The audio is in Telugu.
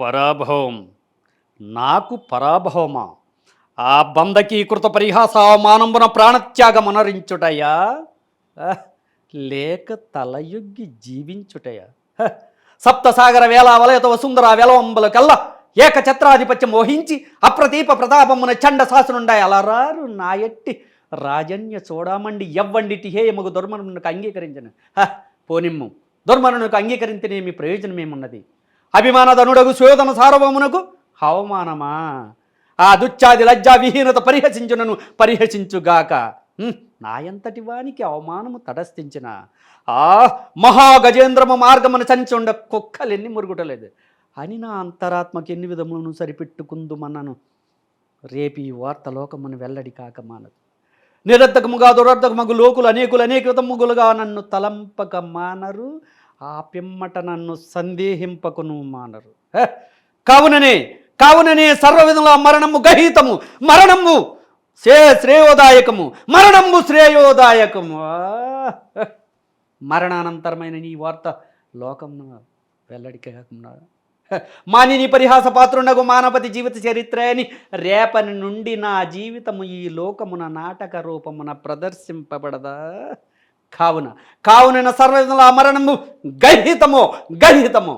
పరాభవం. నాకు పరాభవమా? ఆ బంధకీకృత పరిహాస అవమానంబున ప్రాణత్యాగం అనరించుటయా? లేక తలయుగ్గి జీవించుటయా? హ, సప్తసాగర వేళ వలయత వసుందర వెలవంబుల కల్లా ఏకఛత్రాధిపత్యం మోహించి అప్రతీప ప్రతాపమున చండ శాసనుండాయి అలరారు నాయట్టి రాజన్య చూడమండి ఎవ్వండిటి హేయముగు దుర్మరణకు అంగీకరించను. హ, పోనిమ్ము. దుర్మరణకు అంగీకరించినేమి ప్రయోజనమేమున్నది? అభిమానధనుడగు సుయోధన సార్వమునకు అవమానమా? ఆ దుచ్చాది లజ్జా విహీనత పరిహసించునను పరిహసించుగాక. నాయంతటి వానికి అవమానము తటస్థించిన? ఆ మహాగజేంద్రమ మార్గమును చంచుండ కుక్కలెన్ని మురుగుటలేదు. అని నా అంతరాత్మకి ఎన్ని విధములను సరిపెట్టుకుందుమన్నను రేపు ఈ వార్త లోకమును వెల్లడి కాక మానదు. నిరర్ధకముగా దురర్ధకమగు లోకులు అనేకులు అనేక విధములుగా నన్ను తలంపక మానరు. ఆ పిమ్మట నన్ను సందేహింపకును మానరు. హ! కావుననే కావుననే సర్వవిధముల మరణము గహితము మరణము శ్రే శ్రేయోదాయకము మరణము శ్రేయోదాయకము. మరణానంతరమైన నీ వార్త లోకమును వెల్లడి కాకుండా మానిని పరిహాస పాత్రుండగు మానవతి జీవిత చరిత్ర అని రేపని నుండి నా జీవితము ఈ లోకమున నాటక రూపమున ప్రదర్శింపబడదా? కావున కావున సర్వజనుల మరణము గర్హితమో గర్హితమో.